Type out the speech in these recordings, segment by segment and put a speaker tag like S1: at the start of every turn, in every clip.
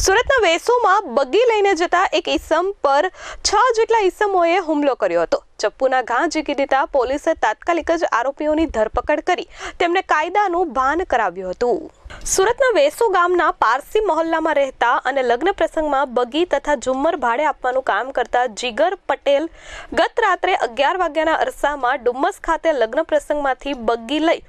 S1: સુરતના વેસુમાં બગ્ગી લઈને જતા એક ઈસમ પર છ જેટલા ઈસમોએ હુમલો કર્યો હતો. ચપ્પુના ઘા ઝીકી દેતા પોલીસે તાત્કાલિક જ આરોપીઓની ધરપકડ કરી તેમને કાયદાનું ભાન કરાવ્યું હતું. સુરતના વેસુ ગામના પારસી મહોલ્લામાં રહેતા અને લગ્ન પ્રસંગમાં બગી તથા ઝુમ્મર ભાડે આપવાનું કામ કરતા જીગર પટેલ ગત રાત્રે અગિયાર વાગ્યાના અરસામાં ડુમ્મસ ખાતે લગ્ન પ્રસંગમાંથી બગ્ગી લઈ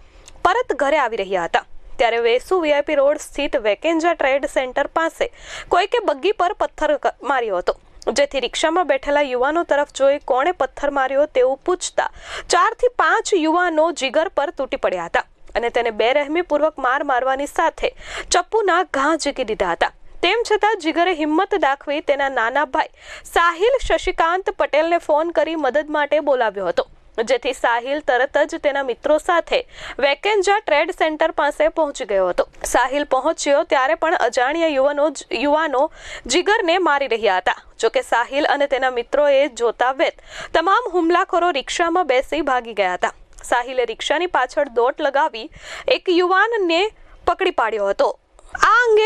S1: પરત ઘરે આવી રહ્યા હતા. ત્યારે વેસુ વીઆઈપી રોડ સ્થિત વેકેન્જા ટ્રેડ સેન્ટર પાસે કોઈકે બગ્ગી પર પથ્થર માર્યો હતો. જેથી રિક્ષામાં બેઠેલા યુવાનો તરફ જોઈ કોણે પથ્થર માર્યો તેવું પૂછતા ચારથી પાંચ યુવાનો જીગર પર તૂટી પડ્યા હતા અને તેને બેરહેમીપૂર્વક માર મારવાની સાથે ચપ્પુના ઘા ઝીકી દીધા હતા. તેમ છતાં જીગરે હિંમત દાખવી તેના નાના ભાઈ સાહિલ શશિકાંત પટેલને ફોન કરી મદદ માટે બોલાવ્યો હતો. જેથી સાહિલ તરત જ તેના મિત્રો સાથે વેકેન્જા ટ્રેડ સેન્ટર પાસે પહોંચી ગયો હતો. સાહિલ પહોંચ્યો ત્યારે પણ અજાણ્યા યુવાનો યુવાનો જીગરને મારી રહ્યા હતા. જોકે સાહિલ અને તેના મિત્રોએ જોતા વેત તમામ હુમલાખોરો રિક્ષામાં બેસી ભાગી ગયા હતા. સાહિલે રિક્ષાની પાછળ દોટ લગાવી એક યુવાનને પકડી પાડ્યો હતો. આ અંગે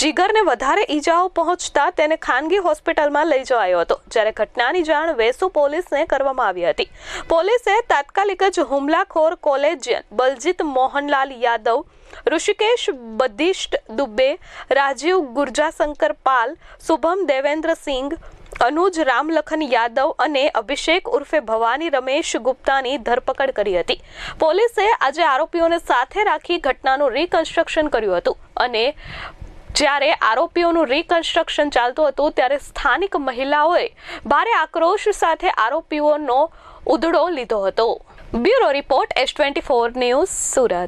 S1: જીગરને વધારે ઈજાઓ પહોંચતા તેને ખાનગી હોસ્પિટલમાં લઈ જવાયો હતો, જ્યારે ઘટનાની જાણ વેસુ પોલીસને કરવામાં આવી હતી. પોલીસે તાત્કાલિક જ હુમલાખોર કોલેજિયન બલજીત મોહનલાલ યાદવ, ઋષિકેશ બધિષ્ઠ દુબે, રાજીવ ગુર્જાશંકર પાલ, શુભમ દેવેન્દ્ર સિંઘ અનુજ રામલખન યાદવ અને અભિષેક ઉર્ફે ભવાની રમેશ ગુપ્તાની ધરપકડ કરી હતી. પોલીસે આજે આરોપીઓને સાથે રાખી ઘટનાનું રીકન્સ્ટ્રક્શન કર્યું હતું અને જ્યારે આરોપીઓનું રીકન્સ્ટ્રક્શન ચાલતું હતું ત્યારે સ્થાનિક મહિલાઓએ ભારે આક્રોશ સાથે આરોપીઓનો ઉધડો લીધો હતો. Bureau report S twenty four news Surat.